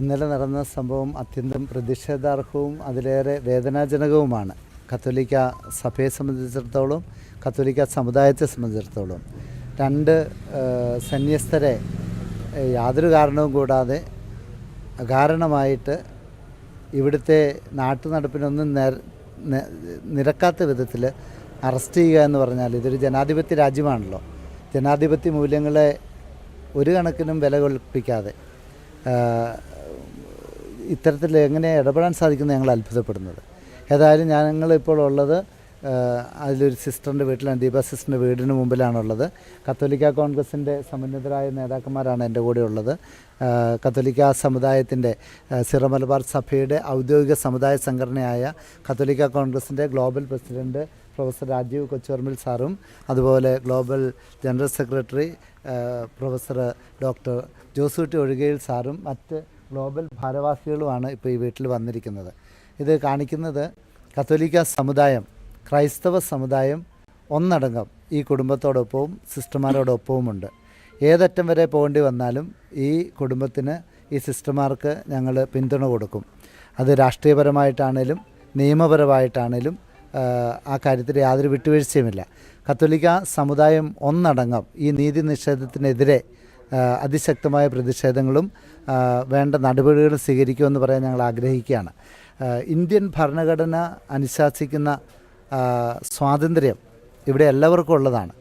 ഇന്നലെ നടന്ന സംഭവം അത്യന്തം പ്രതിഷേധാർഹവും അതിലേറെ വേദനാജനകവുമാണ്. കത്തോലിക്ക സഭയെ സംബന്ധിച്ചിടത്തോളം കത്തോലിക്ക സമുദായത്തെ സംബന്ധിച്ചിടത്തോളം രണ്ട് സന്യസ്തരെ യാതൊരു കാരണവും കൂടാതെ അകാരണമായിട്ട് ഇവിടുത്തെ നാട്ടു നടപ്പിനൊന്നും നിരക്കാത്ത വിധത്തിൽ അറസ്റ്റ് ചെയ്യുക എന്ന് പറഞ്ഞാൽ ഇതൊരു ജനാധിപത്യ രാജ്യമാണല്ലോ. ജനാധിപത്യ മൂല്യങ്ങളെ ഒരു കണക്കിനും വില കൽപ്പിക്കാതെ ഇത്തരത്തിൽ എങ്ങനെ ഇടപെടാൻ സാധിക്കുന്ന ഞങ്ങൾ അത്ഭുതപ്പെടുന്നത്. ഏതായാലും ഞങ്ങൾ ഇപ്പോൾ ഉള്ളത് അതിലൊരു സിസ്റ്ററിന്റെ വീട്ടിലാണ് ദീപ സിസ്റ്ററിന്റെ വീടിന് മുമ്പിലാണുള്ളത്. കത്തോലിക്ക കോൺഗ്രസിന്റെ സമന്വിതരായ നേതാക്കന്മാരാണ് എന്റെ കൂടെ ഉള്ളത്. കത്തോലിക്ക സമുദായത്തിന്റെ സിറമലബാർ സിറോ മലബാർ സഭയുടെ ഔദ്യോഗിക സമുദായ സംഘടനയായ കത്തോലിക്ക കോൺഗ്രസിന്റെ ഗ്ലോബൽ പ്രസിഡന്റ് പ്രൊഫസർ രാജീവ് കൊച്ചുവർമിൽ സാറും അതുപോലെ global general secretary professor doctor Josootty Ozhukayil സാറും മറ്റ് ഗ്ലോബൽ ഭാരവാഹികളുമാണ് ഇപ്പോൾ ഈ വീട്ടിൽ വന്നിരിക്കുന്നത്. ഇത് കാണിക്കുന്നത് കത്തോലിക്ക സമുദായം ക്രൈസ്തവ സമുദായം ഒന്നടങ്കം ഈ കുടുംബത്തോടൊപ്പവും സിസ്റ്റർമാരോടൊപ്പവുമുണ്ട്. ഏതറ്റം വരെ പോകേണ്ടി വന്നാലും ഈ കുടുംബത്തിന് ഈ സിസ്റ്റർമാർക്ക് ഞങ്ങൾ പിന്തുണ കൊടുക്കും. അത് രാഷ്ട്രീയപരമായിട്ടാണേലും നിയമപരമായിട്ടാണേലും ആ, കാര്യത്തിൽ യാതൊരു വിട്ടുവീഴ്ചയുമില്ല. കത്തോലിക്ക സമുദായം ഒന്നടങ്കം ഈ നീതി നിഷേധത്തിനെതിരെ അതിശക്തമായ പ്രതിഷേധങ്ങളും വേണ്ട നടപടികളും സ്വീകരിക്കുമെന്ന് പറയാൻ ഞങ്ങൾ ആഗ്രഹിക്കുകയാണ്. ഇന്ത്യൻ ഭരണഘടന അനുശാസിക്കുന്ന സ്വാതന്ത്ര്യം ഇവിടെ എല്ലാവർക്കും ഉള്ളതാണ്.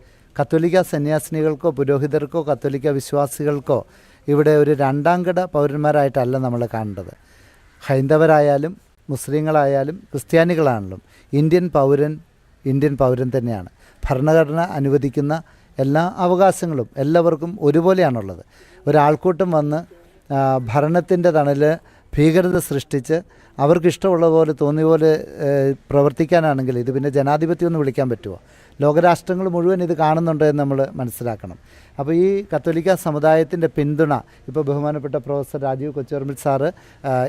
കത്തോലിക്ക സന്യാസിനികൾക്കോ പുരോഹിതർക്കോ കത്തോലിക്ക വിശ്വാസികൾക്കോ ഇവിടെ ഒരു രണ്ടാംകിട പൗരന്മാരായിട്ടല്ല നമ്മൾ കാണേണ്ടത്. ഹൈന്ദവരായാലും മുസ്ലിങ്ങളായാലും ക്രിസ്ത്യാനികളാണെങ്കിലും ഇന്ത്യൻ പൗരൻ ഇന്ത്യൻ പൗരൻ തന്നെയാണ്. ഭരണഘടന അനുവദിക്കുന്ന എല്ലാ അവകാശങ്ങളും എല്ലാവർക്കും ഒരുപോലെയാണുള്ളത്. ഒരാൾക്കൂട്ടം വന്ന് ഭരണത്തിന്റെ തണൽ ഭീകരത സൃഷ്ടിച്ച് അവർക്കിഷ്ടമുള്ള പോലെ തോന്നിയ പോലെ പ്രവർത്തിക്കാനാണെങ്കിൽ ഇത് പിന്നെ ജനാധിപത്യം എന്ന് വിളിക്കാൻ പറ്റുമോ? ലോകരാഷ്ട്രങ്ങൾ മുഴുവൻ ഇത് കാണുന്നുണ്ട് എന്ന് നമ്മൾ മനസ്സിലാക്കണം. അപ്പോൾ ഈ കത്തോലിക്ക സമുദായത്തിന്റെ പിന്തുണ ഇപ്പോൾ ബഹുമാനപ്പെട്ട പ്രൊഫസർ രാജീവ് കൊച്ചോർമിൽ സാറ്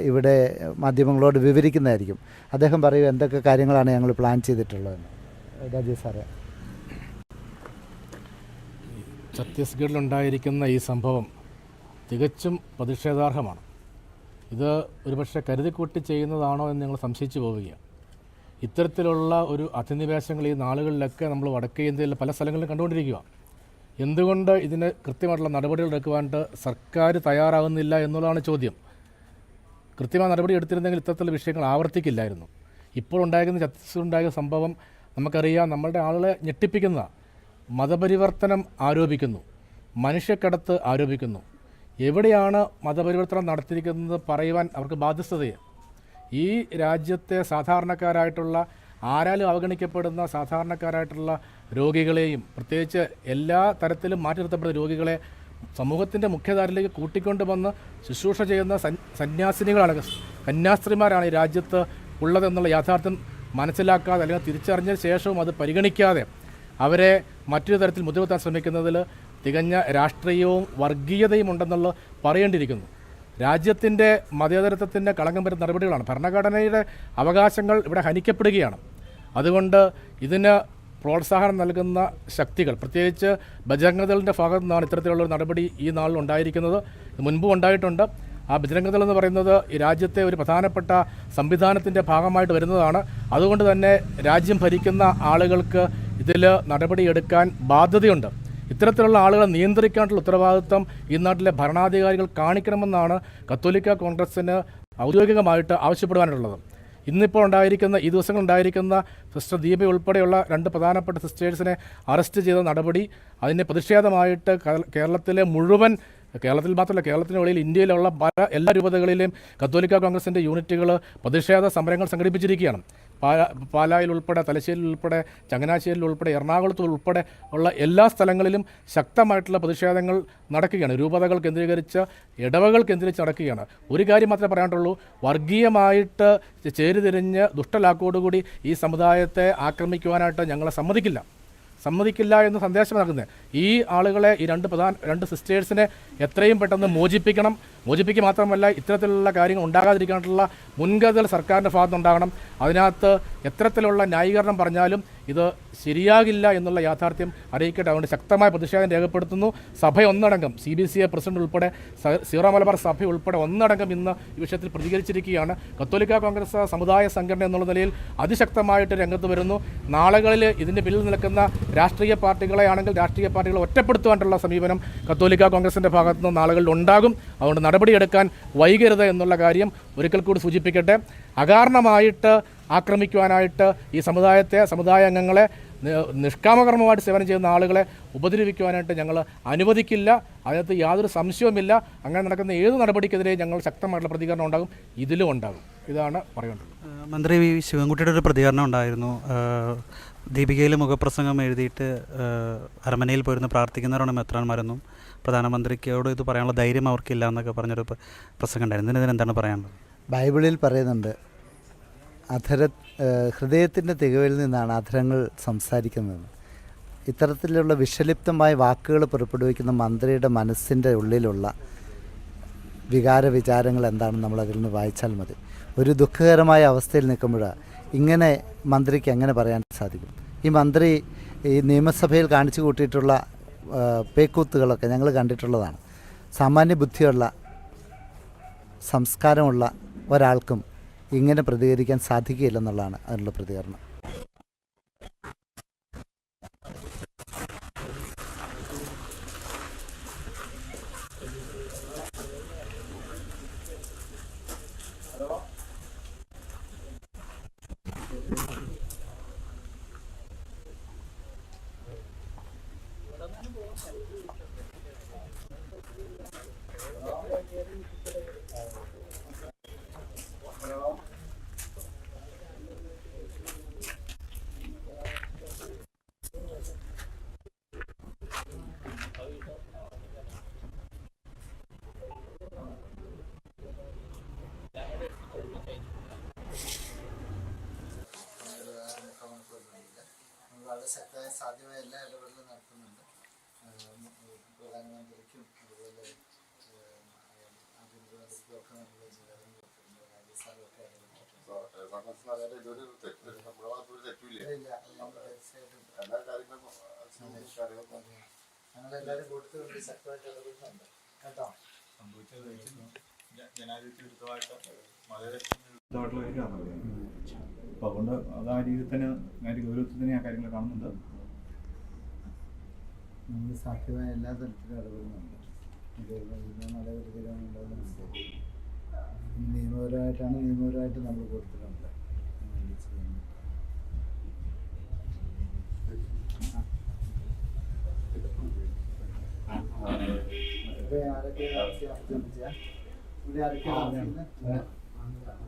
ഇവിടെ മാധ്യമങ്ങളോട് വിവരിക്കുന്നതായിരിക്കും. അദ്ദേഹം പറയൂ എന്തൊക്കെ കാര്യങ്ങളാണ് ഞങ്ങൾ പ്ലാൻ ചെയ്തിട്ടുള്ളതെന്ന്? രാജീവ് സാറേ. ഛത്തീസ്ഗഡിലുണ്ടായിരിക്കുന്ന ഈ സംഭവം തികച്ചും പ്രതിഷേധാർഹമാണ്. ഇത് ഒരുപക്ഷെ കരുതിക്കൂട്ടി ചെയ്യുന്നതാണോ എന്ന് ഞങ്ങൾ സംശയിച്ചു പോവുകയാണ്. ഇത്തരത്തിലുള്ള ഒരു അധിനിവേശങ്ങൾ ഈ നാളുകളിലൊക്കെ നമ്മൾ വടക്കേ ഇന്ത്യയിൽ പല സ്ഥലങ്ങളിലും കണ്ടുകൊണ്ടിരിക്കുക. എന്തുകൊണ്ട് ഇതിന് കൃത്യമായിട്ടുള്ള നടപടികൾ എടുക്കുവാനായിട്ട് സർക്കാർ തയ്യാറാകുന്നില്ല എന്നുള്ളതാണ് ചോദ്യം. കൃത്യമായ നടപടി എടുത്തിരുന്നെങ്കിൽ ഇത്തരത്തിലുള്ള വിഷയങ്ങൾ ആവർത്തിക്കില്ലായിരുന്നു. ഇപ്പോൾ ഉണ്ടായിരുന്ന ഛത്തീസ്ഗഡ് ഉണ്ടായ സംഭവം നമുക്കറിയാം നമ്മളുടെ ആളുകളെ ഞെട്ടിപ്പിക്കുന്നതാണ്. മതപരിവർത്തനം ആരോപിക്കുന്നു. മനുഷ്യക്കടത്ത് ആരോപിക്കുന്നു. എവിടെയാണ് മതപരിവർത്തനം നടത്തിയിരിക്കുന്നത് പറയുവാൻ അവർക്ക് ബാധ്യസ്ഥതയാണ് ഈ രാജ്യത്തെ സാധാരണക്കാരായിട്ടുള്ള ആരാലും അവഗണിക്കപ്പെടുന്ന സാധാരണക്കാരായിട്ടുള്ള രോഗികളെയും പ്രത്യേകിച്ച് എല്ലാ തരത്തിലും മാറ്റി നിർത്തപ്പെടുന്ന രോഗികളെ സമൂഹത്തിന്റെ മുഖ്യധാരയിലേക്ക് കൂട്ടിക്കൊണ്ടുവന്ന് ശുശ്രൂഷ ചെയ്യുന്ന സന്യാസിനികളാണ് കന്യാസ്ത്രീമാരാണ് ഈ രാജ്യത്ത് ഉള്ളതെന്നുള്ള യാഥാർത്ഥ്യം മനസ്സിലാക്കാതെ അല്ലെങ്കിൽ തിരിച്ചറിഞ്ഞ ശേഷവും അത് പരിഗണിക്കാതെ അവരെ മറ്റൊരു തരത്തിൽ മുതിർത്താൻ ശ്രമിക്കുന്നതിൽ തികഞ്ഞ രാഷ്ട്രീയവും വർഗീയതയും ഉണ്ടെന്നുള്ള പറയേണ്ടിയിരിക്കുന്നു. രാജ്യത്തിന്റെ മതേതരത്വത്തിന്റെ കളങ്കം വരുന്ന നടപടികളാണ്. ഭരണഘടനയുടെ അവകാശങ്ങൾ ഇവിടെ ഹനിക്കപ്പെടുകയാണ്. അതുകൊണ്ട് ഇതിന് പ്രോത്സാഹനം നൽകുന്ന ശക്തികൾ പ്രത്യേകിച്ച് ബജരംഗദളിന്റെ ഭാഗത്തു നിന്നാണ് ഇത്തരത്തിലുള്ള നടപടി ഈ നാളിൽ ഉണ്ടായിരിക്കുന്നത്. മുൻപും ഉണ്ടായിട്ടുണ്ട്. ആ ബജരംഗദൾ എന്ന് പറയുന്നത് ഈ രാജ്യത്തെ ഒരു പ്രധാനപ്പെട്ട സംവിധാനത്തിന്റെ ഭാഗമായിട്ട് വരുന്നതാണ്. അതുകൊണ്ട് തന്നെ രാജ്യം ഭരിക്കുന്ന ആളുകൾക്ക് ഇതിൽ നടപടിയെടുക്കാൻ ബാധ്യതയുണ്ട്. ഇത്തരത്തിലുള്ള ആളുകളെ നിയന്ത്രിക്കാനുള്ള ഉത്തരവാദിത്വം ഈ നാട്ടിലെ ഭരണാധികാരികൾ കാണിക്കണമെന്നാണ് കത്തോലിക്ക കോൺഗ്രസിന് ഔദ്യോഗികമായിട്ട് ആവശ്യപ്പെടുവാനുള്ളത്. ഇന്നിപ്പോൾ ഉണ്ടായിരിക്കുന്ന ഈ ദിവസങ്ങൾ ഉണ്ടായിരിക്കുന്ന സിസ്റ്റർ ദീപ ഉൾപ്പെടെയുള്ള രണ്ട് പ്രധാനപ്പെട്ട സിസ്റ്റേഴ്സിനെ അറസ്റ്റ് ചെയ്ത നടപടി അതിന്റെ പ്രതിഷേധമായിട്ട് കേരളത്തിലെ മുഴുവൻ കേരളത്തിൽ മാത്രമല്ല കേരളത്തിന് വെളിയിൽ ഇന്ത്യയിലുള്ള പല എല്ലാ രൂപതകളിലെയും കത്തോലിക്ക കോൺഗ്രസിന്റെ യൂണിറ്റുകൾ പ്രതിഷേധ സമരങ്ങൾ സംഘടിപ്പിച്ചിരിക്കുകയാണ്. പാല പാലായിൽ ഉൾപ്പെടെ തലശ്ശേരിയിൽ ഉൾപ്പെടെ ചങ്ങനാശ്ശേരിയിൽ ഉൾപ്പെടെ എറണാകുളത്ത് ഉൾപ്പെടെ ഉള്ള എല്ലാ സ്ഥലങ്ങളിലും ശക്തമായിട്ടുള്ള പ്രതിഷേധങ്ങൾ നടക്കുകയാണ്. രൂപതകൾ കേന്ദ്രീകരിച്ച് ഇടവകൾ കേന്ദ്രീകരിച്ച് നടക്കുകയാണ്. ഒരു കാര്യം മാത്രമേ പറയാനുള്ളൂ വർഗീയമായിട്ട് ചേരിതിരിഞ്ഞ് ദുഷ്ടലാക്കോടുകൂടി ഈ സമുദായത്തെ ആക്രമിക്കുവാനായിട്ട് ഞങ്ങളെ സമ്മതിക്കില്ല. സമ്മതിക്കില്ല എന്ന് സന്ദേശം നൽകുന്നത്. ഈ ആളുകളെ ഈ രണ്ട് പ്രധാന രണ്ട് സിസ്റ്റേഴ്സിനെ എത്രയും പെട്ടെന്ന് മോചിപ്പിക്കണം. മോചിപ്പിക്കുക മാത്രമല്ല ഇത്തരത്തിലുള്ള കാര്യങ്ങൾ ഉണ്ടാകാതിരിക്കാനുള്ള മുൻകരുതൽ സർക്കാരിന്റെ ഭാഗത്തുനിന്നുണ്ടാകണം. അതിനകത്ത് എത്തരത്തിലുള്ള ന്യായീകരണം പറഞ്ഞാലും ഇത് ശരിയാകില്ല എന്നുള്ള യാഥാർത്ഥ്യം അറിയിക്കട്ടെ. അതുകൊണ്ട് ശക്തമായ പ്രതിഷേധം രേഖപ്പെടുത്തുന്നു. സഭ ഒന്നടങ്കം C B C A president ഉൾപ്പെടെ സീറോ മലബാർ സഭ ഉൾപ്പെടെ ഒന്നടങ്കം ഇന്ന് ഈ വിഷയത്തിൽ പ്രതികരിച്ചിരിക്കുകയാണ്. കത്തോലിക്ക കോൺഗ്രസ് സമുദായ സംഘടന എന്നുള്ള നിലയിൽ അതിശക്തമായിട്ട് രംഗത്ത് വരുന്നു. നാളുകളിൽ ഇതിന്റെ പിന്നിൽ നിൽക്കുന്ന രാഷ്ട്രീയ പാർട്ടികളെ ആണെങ്കിൽ രാഷ്ട്രീയ പാർട്ടികളെ ഒറ്റപ്പെടുത്തുവാനുള്ള സമീപനം കത്തോലിക്ക കോൺഗ്രസിന്റെ ഭാഗത്തുനിന്ന് നാളുകളിൽ ഉണ്ടാകും. അതുകൊണ്ട് നടപടിയെടുക്കാൻ വൈകരുത് എന്നുള്ള കാര്യം ഒരിക്കൽ കൂടി സൂചിപ്പിക്കട്ടെ. അകാരണമായിട്ട് ആക്രമിക്കുവാനായിട്ട് ഈ സമുദായത്തെ സമുദായ അംഗങ്ങളെ നിഷ്കാമകർമ്മമായിട്ട് സേവനം ചെയ്യുന്ന ആളുകളെ ഉപദ്രവിക്കുവാനായിട്ട് ഞങ്ങൾ അനുവദിക്കില്ല. അതിനകത്ത് യാതൊരു സംശയവുമില്ല. അങ്ങനെ നടക്കുന്ന ഏത് നടപടിക്കെതിരെ ഞങ്ങൾ ശക്തമായിട്ടുള്ള പ്രതികരണം ഉണ്ടാകും ഇതിലും ഉണ്ടാകും. ഇതാണ് പറയേണ്ടത് മന്ത്രി വി ശിവൻകുട്ടിയുടെ ഒരു പ്രതികരണം ഉണ്ടായിരുന്നു. ദീപികയിൽ മുഖപ്രസംഗം എഴുതിയിട്ട് അരമനയിൽ പോയിരുന്ന് പ്രാർത്ഥിക്കുന്നവരാണ് മെത്രാന്മാരെന്നും പ്രധാനമന്ത്രിക്കോട് ഇത് പറയാനുള്ള ധൈര്യം അവർക്കില്ല എന്നൊക്കെ പറഞ്ഞൊരു പ്രസംഗം ഉണ്ടായിരുന്നു ഇതിന് എന്താണ് പറയാനുള്ളത് ബൈബിളിൽ പറയുന്നുണ്ട് അധര ഹൃദയത്തിന്റെ തികവിൽ നിന്നാണ് അധരങ്ങൾ സംസാരിക്കുന്നത്. ഇത്തരത്തിലുള്ള വിഷലിപ്തമായ വാക്കുകൾ പുറപ്പെടുവിക്കുന്ന മന്ത്രിയുടെ മനസ്സിന്റെ ഉള്ളിലുള്ള വികാര വിചാരങ്ങൾ എന്താണെന്ന് നമ്മൾ അതിൽ നിന്ന് വായിച്ചാൽ മതി. ഒരു ദുഃഖകരമായ അവസ്ഥയിൽ നിൽക്കുമ്പോൾ ഇങ്ങനെ മന്ത്രിക്ക് എങ്ങനെ പറയാൻ സാധിക്കും? ഈ മന്ത്രി ഈ നിയമസഭയിൽ കാണിച്ചു കൂട്ടിയിട്ടുള്ള പേക്കൂത്തുകളൊക്കെ ഞങ്ങൾ കണ്ടിട്ടുള്ളതാണ്. സാമാന്യ ബുദ്ധിയുള്ള സംസ്കാരമുള്ള ഒരാൾക്കും ഇങ്ങനെ പ്രതികരിക്കാൻ സാധിക്കുകയില്ലെന്നുള്ളതാണ് അതിനുള്ള പ്രതികരണം. വളരെ ശക്തമായ സാധ്യമായ എല്ലാ ഇടപെടലും നടത്തുന്നുണ്ട്. പ്രധാനമന്ത്രിക്കും അതുപോലെ ആഭ്യന്തരമന്ത്രിക്കും ഒക്കെ നമ്മൾ ഞങ്ങളെല്ലാവരും കൊടുത്തുകൊണ്ട് ശക്തമായിട്ട് ഇടപെടുന്നുണ്ട്. കേട്ടോ? ഇതായിട്ടുള്ള ഒരു അപ്പോൾ അതുകൊണ്ട് അത് ആ രീതിയിൽ തന്നെ ഞാൻ ഗൗരവത്തിൽ തന്നെ ആ കാര്യങ്ങൾ കാണുന്നുണ്ട്. നമ്മൾ സാധ്യമായ എല്ലാ തരത്തിലും ഇടപെടുന്നുണ്ട്. നിയമപരമായിട്ടാണ് നിയമപരമായിട്ട് നമ്മൾ കൊടുത്തിട്ടുണ്ട്. ഇവിടെ ആരൊക്കെയാണ്? ഇവിടെ ആരൊക്കെയാണ്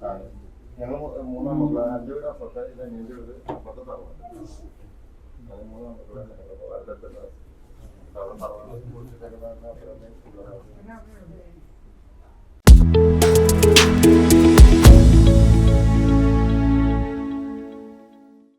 ആവശ്യം? ഞങ്ങൾ മൂന്നാം മക്കൾ അഞ്ചു വീട് അപ്പുറത്തെ ഇത് അനിയന്റെ വീട് അപ്പുറത്തെ തറവാട്. അത് മൂന്നാം അടുത്തടുത്ത തറവാട് തറവാട്